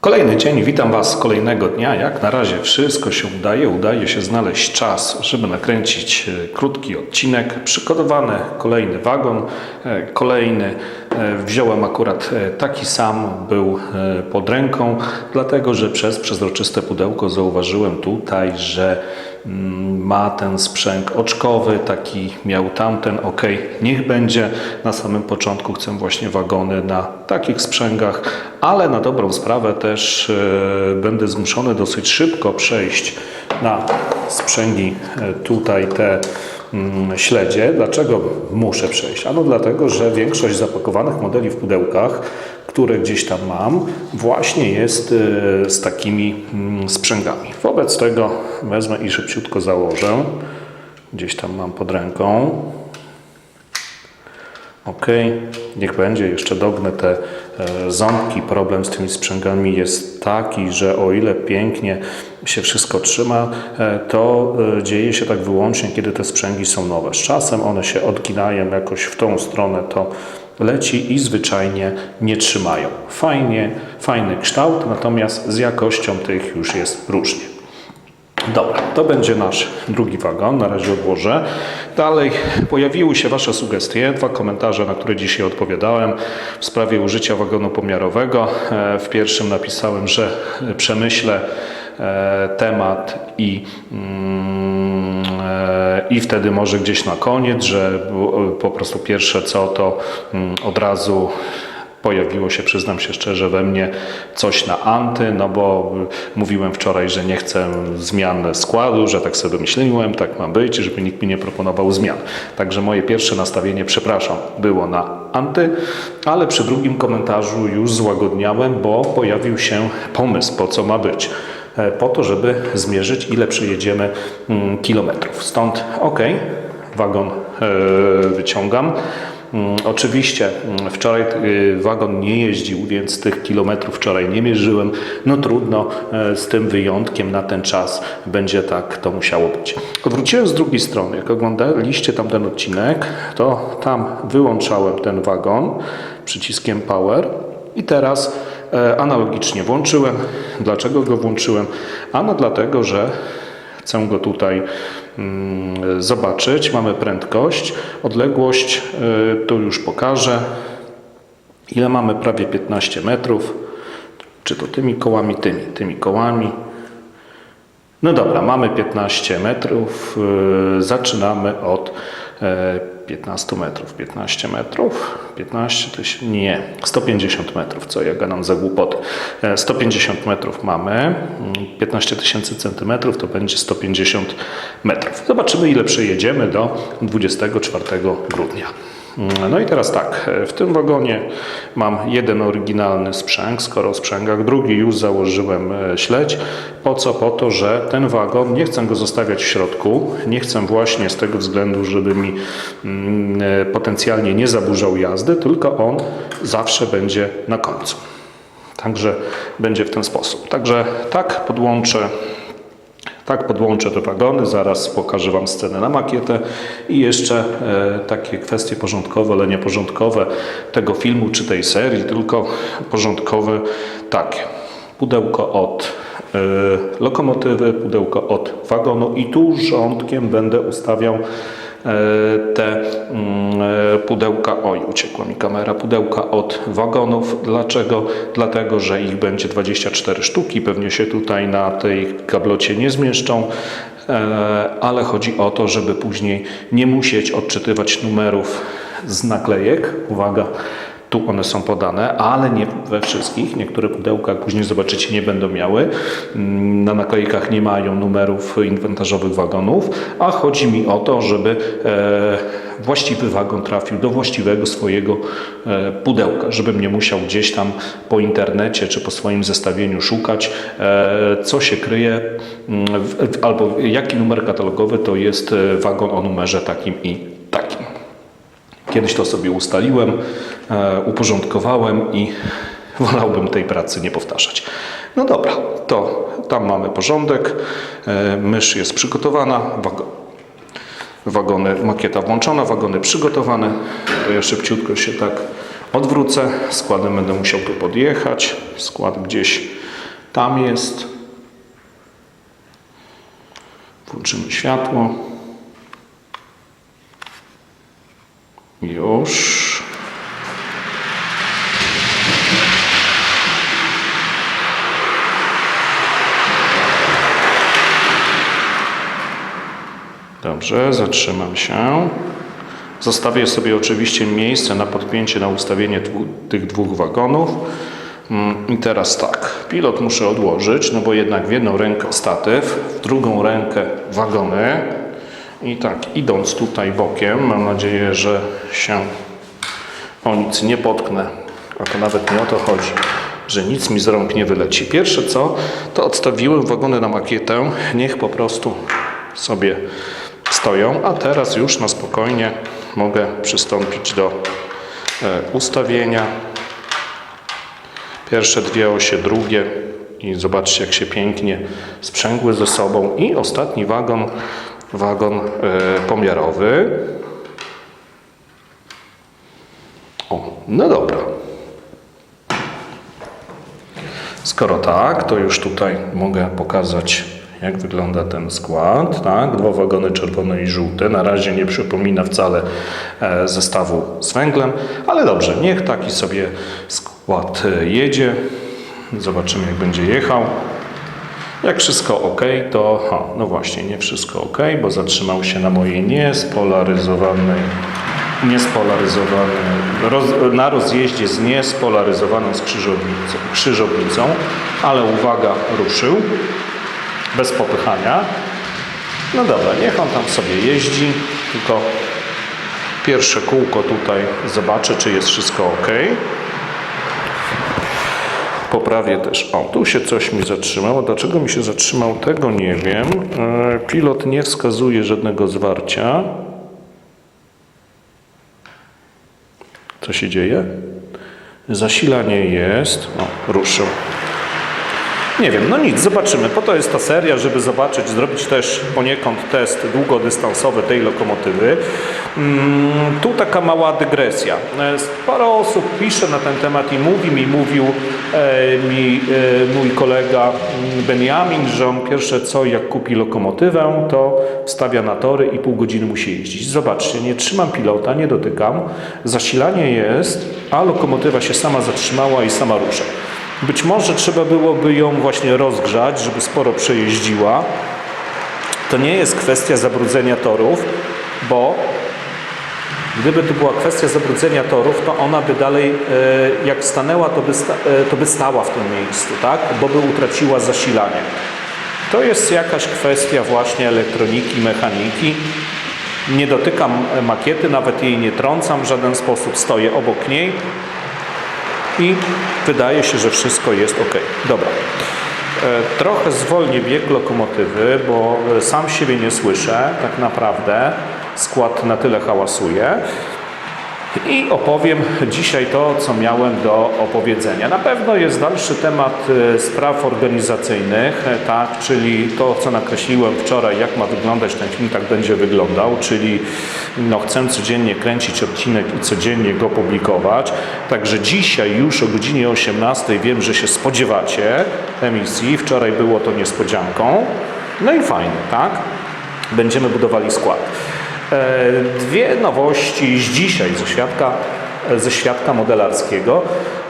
Kolejny dzień, witam Was kolejnego dnia. Jak na razie wszystko się udaje, udaje się znaleźć czas, żeby nakręcić e, krótki odcinek. Przygotowany kolejny wagon, e, kolejny. e, Wziąłem akurat taki sam, był pod ręką, dlatego że przez przezroczyste pudełko zauważyłem tutaj, że ma ten sprzęg oczkowy, taki miał tamten, ok, niech będzie. Na samym początku chcę właśnie wagony na takich sprzęgach, ale na dobrą sprawę też e, będę zmuszony dosyć szybko przejść na sprzęgi e, tutaj te mm, śledzie. Dlaczego muszę przejść? Ano dlatego, że większość zapakowanych modeli w pudełkach, które gdzieś tam mam, właśnie jest e, z takimi mm, sprzęgami. Wobec tego wezmę i szybciutko założę. Gdzieś tam mam pod ręką. Ok, niech będzie, jeszcze dognę te e, ząbki. Problem z tymi sprzęgami jest taki, że o ile pięknie się wszystko trzyma, e, to e, dzieje się tak wyłącznie, kiedy te sprzęgi są nowe. Z czasem one się odginają jakoś w tą stronę, to leci i zwyczajnie nie trzymają. Fajnie, fajny kształt, natomiast z jakością tych już jest różnie. Dobra, to będzie nasz drugi wagon. Na razie odłożę. Dalej pojawiły się Wasze sugestie, dwa komentarze, na które dzisiaj odpowiadałem w sprawie użycia wagonu pomiarowego. E, W pierwszym napisałem, że przemyślę e, temat i, mm, e, i wtedy może gdzieś na koniec, że po prostu pierwsze co to mm, od razu Pojawiło się, przyznam się szczerze, we mnie coś na anty, no bo mówiłem wczoraj, że nie chcę zmian składu, że tak sobie myśliłem, tak ma być, żeby nikt mi nie proponował zmian. Także moje pierwsze nastawienie, przepraszam, było na anty, ale przy drugim komentarzu już złagodniałem, bo pojawił się pomysł, po co ma być. E, Po to, żeby zmierzyć, ile przejedziemy mm, kilometrów. Stąd, ok, wagon e, wyciągam. Mm, Oczywiście mm, wczoraj y, wagon nie jeździł, więc tych kilometrów wczoraj nie mierzyłem. No trudno, e, z tym wyjątkiem na ten czas będzie tak to musiało być. Odwróciłem z drugiej strony. Jak oglądaliście tamten odcinek, to tam wyłączałem ten wagon przyciskiem power i teraz e, analogicznie włączyłem. Dlaczego go włączyłem? Ano dlatego, że Chcę go tutaj zobaczyć. Mamy prędkość, odległość, y, tu już pokażę. Ile mamy? Prawie 15 metrów. Czy to tymi kołami, tymi, tymi kołami. No dobra, mamy 15 metrów. y, Zaczynamy od e, 15 metrów. 15 metrów? 15 to się, nie, 150 metrów, co ja gadam za głupoty. E, 150 metrów mamy, mm, 15 tysięcy centymetrów to będzie 150 metrów. Zobaczymy ile przejedziemy do 24 grudnia. Mm, No i teraz tak, e, w tym wagonie mam jeden oryginalny sprzęg, skoro o sprzęgach, drugi już założyłem e, śledź. Po co? Po to, że ten wagon, nie chcę go zostawiać w środku, nie chcę właśnie z tego względu, żeby mi mm, e, potencjalnie nie zaburzał jazdy, tylko on zawsze będzie na końcu. Także będzie w ten sposób. Także tak podłączę tak, podłączę te wagony, zaraz pokażę Wam scenę na makietę i jeszcze e, takie kwestie porządkowe, ale nie porządkowe tego filmu czy tej serii, tylko porządkowe takie. Pudełko od e, lokomotywy, pudełko od wagonu i tu rządkiem będę ustawiał te mm, e, pudełka, oj uciekła mi kamera, pudełka od wagonów. Dlaczego? Dlatego, że ich będzie 24 sztuki, pewnie się tutaj na tej kablocie nie zmieszczą, e, ale chodzi o to, żeby później nie musieć odczytywać numerów z naklejek. Uwaga, tu one są podane, ale nie we wszystkich. Niektóre pudełka, później zobaczycie, nie będą miały. Mm, Na naklejkach nie mają numerów inwentarzowych wagonów, a chodzi mi o to, żeby e, właściwy wagon trafił do właściwego swojego e, pudełka, żebym nie musiał gdzieś tam po internecie czy po swoim zestawieniu szukać, e, co się kryje, mm, albo jaki numer katalogowy to jest wagon o numerze takim i takim. Kiedyś to sobie ustaliłem, e, uporządkowałem i wolałbym tej pracy nie powtarzać. No dobra, to tam mamy porządek, e, mysz jest przygotowana, wago, wagony, makieta włączona, wagony przygotowane. To ja szybciutko się tak odwrócę, składem będę musiał tu podjechać, skład gdzieś Tam jest. Włączymy światło. Już. Dobrze, zatrzymam się. Zostawię sobie oczywiście miejsce na podpięcie, na ustawienie tych dwóch wagonów. Mm, I teraz tak, pilot muszę odłożyć, no bo jednak w jedną rękę statyw, w drugą rękę wagony. I tak, idąc tutaj bokiem, mam nadzieję, że się o nic nie potknę, a to nawet nie o to chodzi, że nic mi z rąk nie wyleci. Pierwsze co, to odstawiłem wagony na makietę, niech po prostu sobie stoją, a teraz już na spokojnie mogę przystąpić do e, ustawienia. Pierwsze dwie osie, drugie. I zobaczcie jak się pięknie sprzęgły ze sobą. I ostatni wagon, wagon e, pomiarowy. O, no dobra. Skoro tak, to już tutaj mogę pokazać, jak wygląda ten skład. Tak? Dwa wagony czerwone i żółte. Na razie nie przypomina wcale e, zestawu z węglem, ale dobrze, niech taki sobie skład e, jedzie. Zobaczymy, jak będzie jechał. Jak wszystko ok, to ha, no właśnie, nie wszystko ok, bo zatrzymał się na mojej niespolaryzowanej, niespolaryzowanej roz, na rozjeździe z niespolaryzowaną skrzyżownicą, krzyżownicą, ale uwaga, ruszył bez popychania. No dobra, niech on tam sobie jeździ, tylko pierwsze kółko tutaj zobaczę, czy jest wszystko ok. Poprawię też. O, tu się coś mi zatrzymało. Dlaczego mi się zatrzymał, tego nie wiem. E, Pilot nie wskazuje żadnego zwarcia. Co się dzieje? Zasilanie jest. O, ruszył. Nie wiem, no nic, zobaczymy. Po to jest ta seria, żeby zobaczyć, zrobić też poniekąd test długodystansowy tej lokomotywy. Mm, tu taka mała dygresja. E, Sporo osób pisze na ten temat i mówi mi, mówił e, mi e, mój kolega mm, Benjamin, że on pierwsze co, jak kupi lokomotywę, to wstawia na tory i pół godziny musi jeździć. Zobaczcie, nie trzymam pilota, nie dotykam, zasilanie jest, a lokomotywa się sama zatrzymała i sama rusza. Być może trzeba byłoby ją właśnie rozgrzać, żeby sporo przejeździła. To nie jest kwestia zabrudzenia torów, bo gdyby to była kwestia zabrudzenia torów, to ona by dalej, e, jak stanęła, to by, sta, e, to by stała w tym miejscu, tak? bo by utraciła zasilanie. To jest jakaś kwestia właśnie elektroniki, mechaniki. Nie dotykam makiety, nawet jej nie trącam w żaden sposób, stoję obok niej i wydaje się, że wszystko jest ok. Dobra. E, Trochę zwolnię bieg lokomotywy, bo e, sam siebie nie słyszę tak naprawdę. Skład na tyle hałasuje. I opowiem dzisiaj to, co miałem do opowiedzenia. Na pewno jest dalszy temat e, spraw organizacyjnych, tak, czyli to, co nakreśliłem wczoraj, jak ma wyglądać ten film, tak będzie wyglądał, czyli no, chcę codziennie kręcić odcinek i codziennie go publikować. Także dzisiaj już o godzinie 18 wiem, że się spodziewacie emisji. Wczoraj było to niespodzianką. No i fajnie, tak? Będziemy budowali skład. E, Dwie nowości z dzisiaj ze świadka, ze świadka modelarskiego.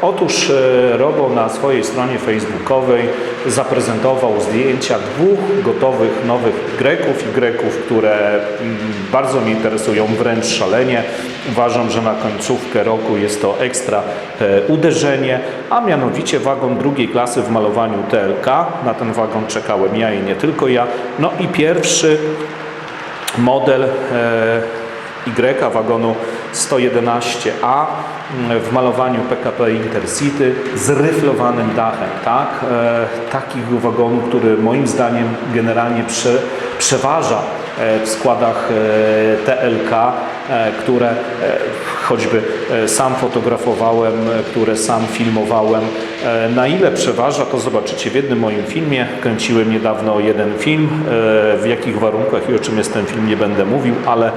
Otóż e, Robo na swojej stronie facebookowej zaprezentował zdjęcia dwóch gotowych nowych Greków i Greków, które mm, bardzo mnie interesują, wręcz szalenie. Uważam, że na końcówkę roku jest to ekstra e, uderzenie, a mianowicie wagon drugiej klasy w malowaniu TLK. Na ten wagon czekałem ja i nie tylko ja. No i pierwszy model e, Y wagonu 111A mm, w malowaniu PKP Intercity z ryflowanym dachem. Tak? E, Takich wagonów, który moim zdaniem generalnie prze, przeważa e, w składach TLK, które e, choćby e, sam fotografowałem, e, które sam filmowałem. E, Na ile przeważa, to zobaczycie w jednym moim filmie. Kręciłem niedawno jeden film, e, w jakich warunkach i o czym jest ten film nie będę mówił, ale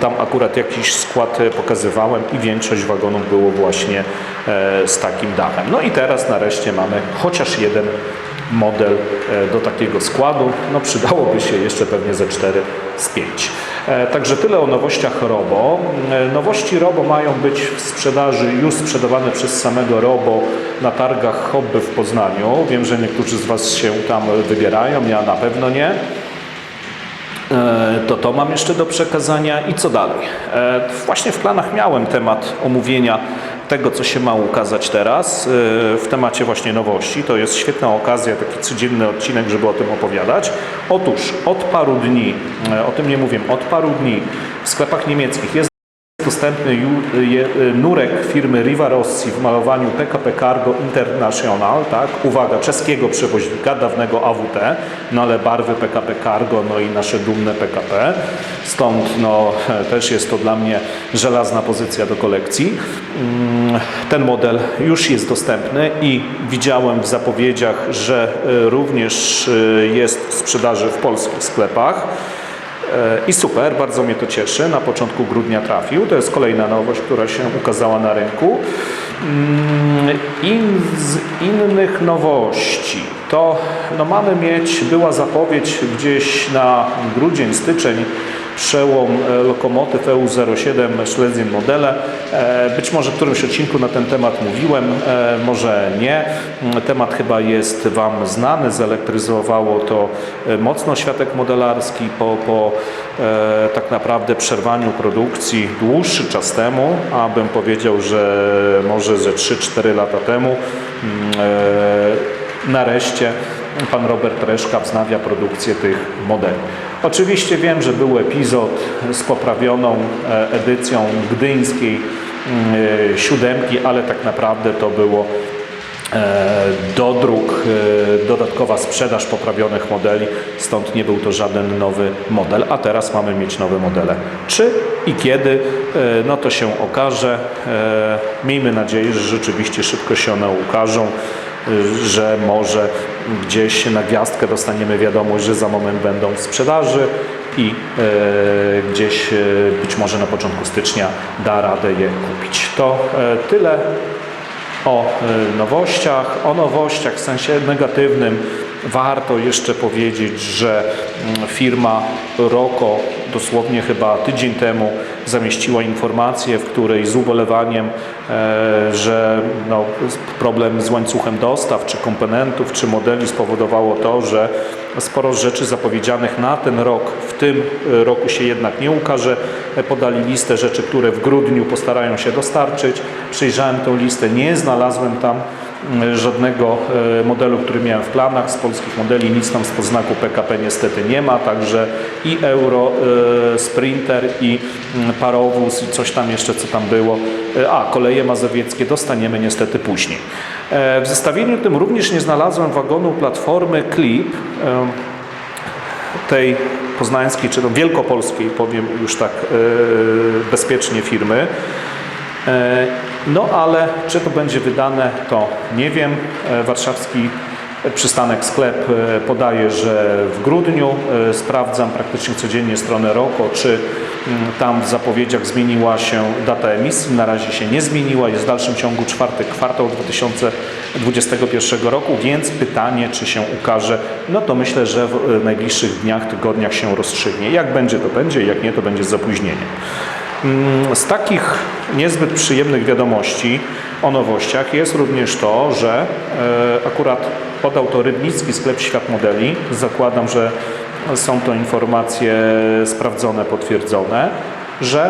tam akurat jakiś skład e, pokazywałem i większość wagonów było właśnie e, z takim dachem. No i teraz nareszcie mamy chociaż jeden model e, do takiego składu. No przydałoby się jeszcze pewnie ze 4 z 5. E, Także tyle o nowościach Robo. E, Nowości Robo mają być w sprzedaży już sprzedawane przez samego Robo na targach Hobby w Poznaniu. Wiem, że niektórzy z Was się tam wybierają, ja na pewno nie. To to mam jeszcze do przekazania i co dalej? Właśnie w planach miałem temat omówienia tego, co się ma ukazać teraz e, w temacie właśnie nowości. To jest świetna okazja, taki codzienny odcinek, żeby o tym opowiadać. Otóż od paru dni, e, o tym nie mówię, od paru dni w sklepach niemieckich jest dostępny nurek firmy Riva Rossi w malowaniu PKP Cargo International, tak? Uwaga, czeskiego przewoźnika, dawnego AWT, no ale barwy PKP Cargo, no i nasze dumne PKP. Stąd no, też jest to dla mnie żelazna pozycja do kolekcji. Mm, Ten model już jest dostępny i widziałem w zapowiedziach, że y, również y, jest w sprzedaży w polskich sklepach. E, I super, bardzo mnie to cieszy. Na początku grudnia trafił. To jest kolejna nowość, która się ukazała na rynku. Mm, I z innych nowości to no mamy mieć, była zapowiedź gdzieś na grudzień, styczeń, przełom e, lokomotyw EU07 Schlesien modele. E, Być może w którymś odcinku na ten temat mówiłem, e, może nie. Mm, Temat chyba jest Wam znany, zelektryzowało to mocno światek modelarski po, po tak naprawdę przerwaniu produkcji dłuższy czas temu, a bym powiedział, że może ze 3-4 lata temu. Mm, Nareszcie pan Robert Reszka wznawia produkcję tych modeli. Oczywiście wiem, że był epizod z poprawioną e, edycją gdyńskiej mm, siódemki, ale tak naprawdę to było e, dodruk, e, dodatkowa sprzedaż poprawionych modeli, stąd nie był to żaden nowy model, a teraz mamy mieć nowe modele. Czy i kiedy, e, no to się okaże. E, Miejmy nadzieję, że rzeczywiście szybko się one ukażą że może gdzieś na gwiazdkę dostaniemy wiadomość, że za moment będą w sprzedaży i e, gdzieś e, być może na początku stycznia da radę je kupić. To tyle o nowościach. O nowościach w sensie negatywnym warto jeszcze powiedzieć, że mm, firma Roko dosłownie chyba tydzień temu zamieściła informację, w której z ubolewaniem, e, że no, problem z łańcuchem dostaw, czy komponentów, czy modeli spowodowało to, że sporo rzeczy zapowiedzianych na ten rok, w tym roku się jednak nie ukaże. E, Podali listę rzeczy, które w grudniu postarają się dostarczyć. Przejrzałem tę listę, nie znalazłem tam żadnego e, modelu, który miałem w planach. Z polskich modeli nic tam z podznaku PKP niestety nie ma, także i Euro e, Sprinter i mm, Parowóz i coś tam jeszcze, co tam było. E, A, koleje mazowieckie dostaniemy niestety później. W zestawieniu tym również nie znalazłem wagonu platformy Clip, tej poznańskiej, czy to wielkopolskiej, powiem już tak bezpiecznie firmy. No ale czy to będzie wydane, to nie wiem. E, Warszawski przystanek sklep e, podaje, że w grudniu. E, Sprawdzam praktycznie codziennie stronę ROKO, czy mm, tam w zapowiedziach zmieniła się data emisji. Na razie się nie zmieniła. Jest w dalszym ciągu czwarty kwartał 2021 roku, więc pytanie, czy się ukaże, no to myślę, że w najbliższych dniach, tygodniach się rozstrzygnie. Jak będzie, to będzie, jak nie, to będzie z zapóźnieniem. Mm, Z takich niezbyt przyjemnych wiadomości o nowościach jest również to, że e, akurat podał to Rybnicki sklep Świat Modeli. Zakładam, że są to informacje sprawdzone, potwierdzone, że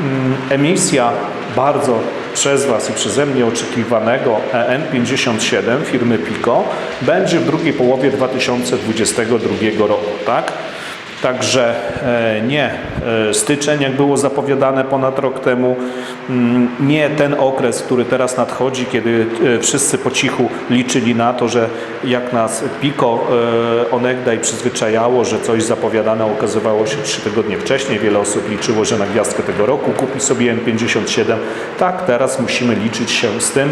mm, emisja bardzo przez Was i przeze mnie oczekiwanego E EN57 firmy Pico będzie w drugiej połowie 2022 roku, tak? Także e, nie e, styczeń, jak było zapowiadane ponad rok temu, mm, nie ten okres, który teraz nadchodzi, kiedy e, wszyscy po cichu liczyli na to, że jak nas Pico e, onegdaj przyzwyczajało, że coś zapowiadane okazywało się trzy tygodnie wcześniej. Wiele osób liczyło, że na gwiazdkę tego roku kupi sobie N57. Tak, teraz musimy liczyć się z tym,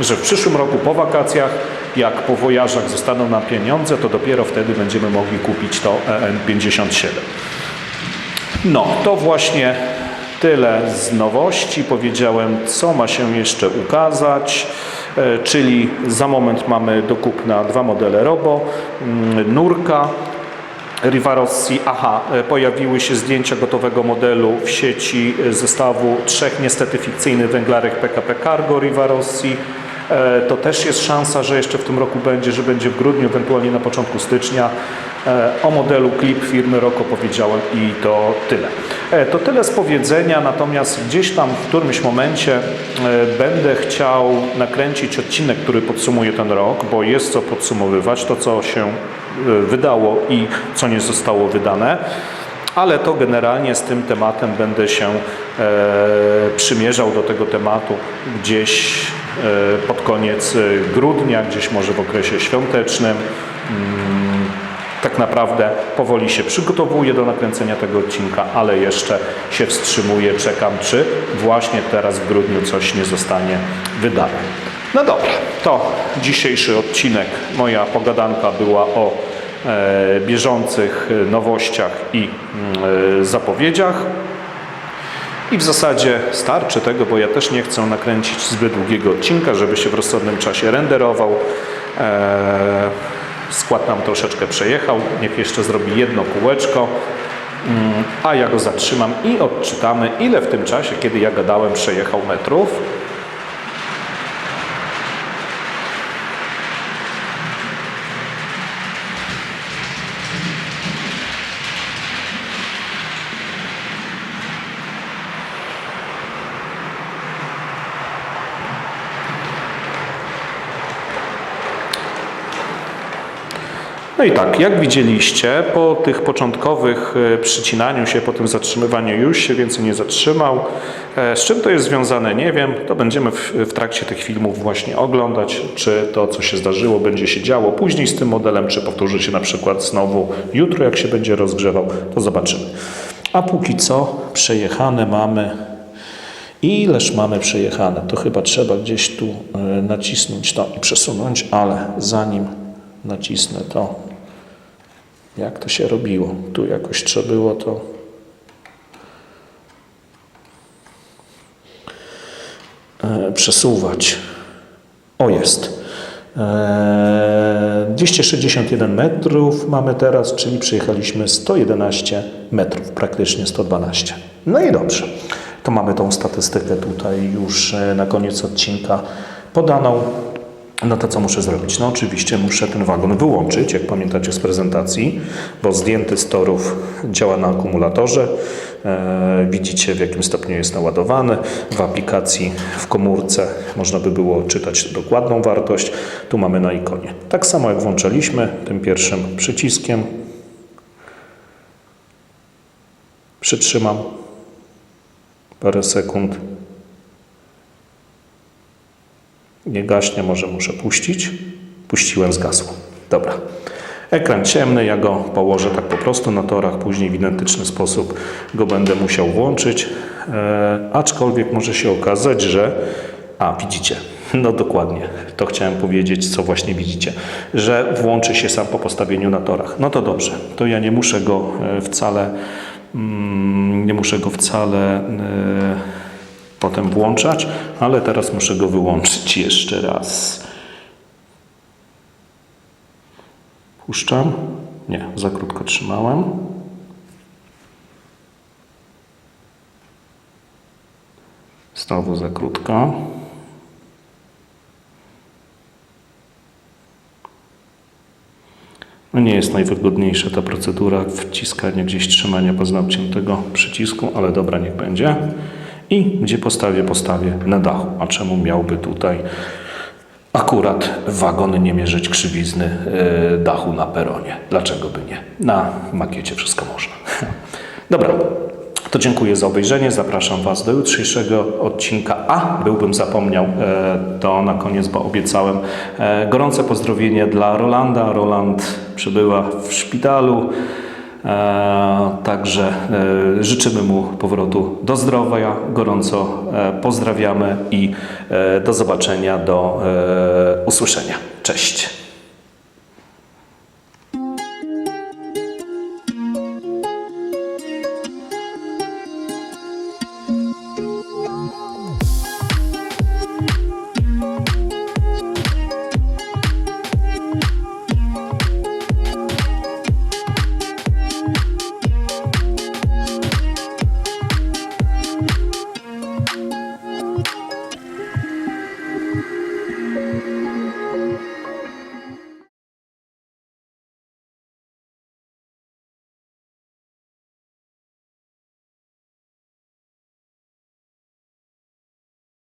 że w przyszłym roku po wakacjach, jak po wojażach zostaną nam pieniądze, to dopiero wtedy będziemy mogli kupić to EN57. No, to właśnie tyle z nowości. Powiedziałem, co ma się jeszcze ukazać. e, czyli za moment mamy do kupna dwa modele Robo, mm, Nurka, Riva Rossi. Aha, e, pojawiły się zdjęcia gotowego modelu w sieci e, zestawu trzech niestety fikcyjnych węglarek PKP Cargo Riva Rossi. E, To też jest szansa, że jeszcze w tym roku będzie, że będzie w grudniu, ewentualnie na początku stycznia. E, O modelu Clip firmy Roko powiedziałem i to tyle. E, To tyle z powiedzenia, natomiast gdzieś tam w którymś momencie e, będę chciał nakręcić odcinek, który podsumuje ten rok, bo jest co podsumowywać, to co się e, wydało i co nie zostało wydane. Ale to generalnie z tym tematem będę się e, przymierzał do tego tematu gdzieś e, pod koniec e, grudnia, gdzieś może w okresie świątecznym. Mm, tak naprawdę powoli się przygotowuję do nakręcenia tego odcinka, ale jeszcze się wstrzymuję, czekam, czy właśnie teraz w grudniu coś nie zostanie wydane. No dobra, to dzisiejszy odcinek, moja pogadanka była o e, bieżących e, nowościach i mm, e, zapowiedziach. I w zasadzie starczy tego, bo ja też nie chcę nakręcić zbyt długiego odcinka, żeby się w rozsądnym czasie renderował. Eee, skład nam troszeczkę przejechał, niech jeszcze zrobi jedno kółeczko, Mm, a ja go zatrzymam i odczytamy, ile w tym czasie, kiedy ja gadałem, przejechał metrów. No i tak, jak widzieliście, po tych początkowych e, przycinaniu się, po tym zatrzymywaniu już się więcej nie zatrzymał. E, Z czym to jest związane, nie wiem. To będziemy w, w trakcie tych filmów właśnie oglądać, czy to, co się zdarzyło, będzie się działo później z tym modelem, czy powtórzy się na przykład znowu jutro, jak się będzie rozgrzewał, to zobaczymy. A póki co przejechane mamy Ileż mamy przejechane? To chyba trzeba gdzieś tu e, nacisnąć to i przesunąć, ale zanim nacisnę to, jak to się robiło? Tu jakoś trzeba było to. e, Przesuwać. O jest. E, 261 metrów mamy teraz, czyli przejechaliśmy 111 metrów, praktycznie 112. No i dobrze. To mamy tą statystykę tutaj już e, na koniec odcinka podaną. No to co muszę zrobić? No oczywiście muszę ten wagon wyłączyć, jak pamiętacie z prezentacji, bo zdjęty z torów działa na akumulatorze. E, widzicie w jakim stopniu jest naładowany. W aplikacji w komórce można by było czytać dokładną wartość. Tu mamy na ikonie. Tak samo jak włączaliśmy tym pierwszym przyciskiem. Przytrzymam parę sekund. Nie gaśnie, może muszę puścić. Puściłem, zgasło. Dobra. Ekran ciemny, ja go położę tak po prostu na torach, później w identyczny sposób go będę musiał włączyć. E, aczkolwiek może się okazać, że. A, widzicie. No dokładnie, to chciałem powiedzieć, co właśnie widzicie, że włączy się sam po postawieniu na torach. No to dobrze, to ja nie muszę go e, wcale, mm, nie muszę go wcale e, potem włączać, ale teraz muszę go wyłączyć jeszcze raz. Puszczam. Nie, za krótko trzymałem. Znowu za krótko. No nie jest najwygodniejsza ta procedura wciskania gdzieś trzymania paznokciem tego przycisku, ale dobra, niech będzie. I gdzie postawię? Postawię na dachu. A czemu miałby tutaj akurat wagon nie mierzyć krzywizny e, dachu na peronie? Dlaczego by nie? Na makiecie wszystko można. Dobra, to dziękuję za obejrzenie. Zapraszam Was do jutrzejszego odcinka. A, byłbym zapomniał, e, to na koniec, bo obiecałem. E, Gorące pozdrowienie dla Rolanda. Roland przybyła w szpitalu. E, Także e, życzymy mu powrotu do zdrowia, gorąco e, pozdrawiamy i do zobaczenia, do usłyszenia. Cześć.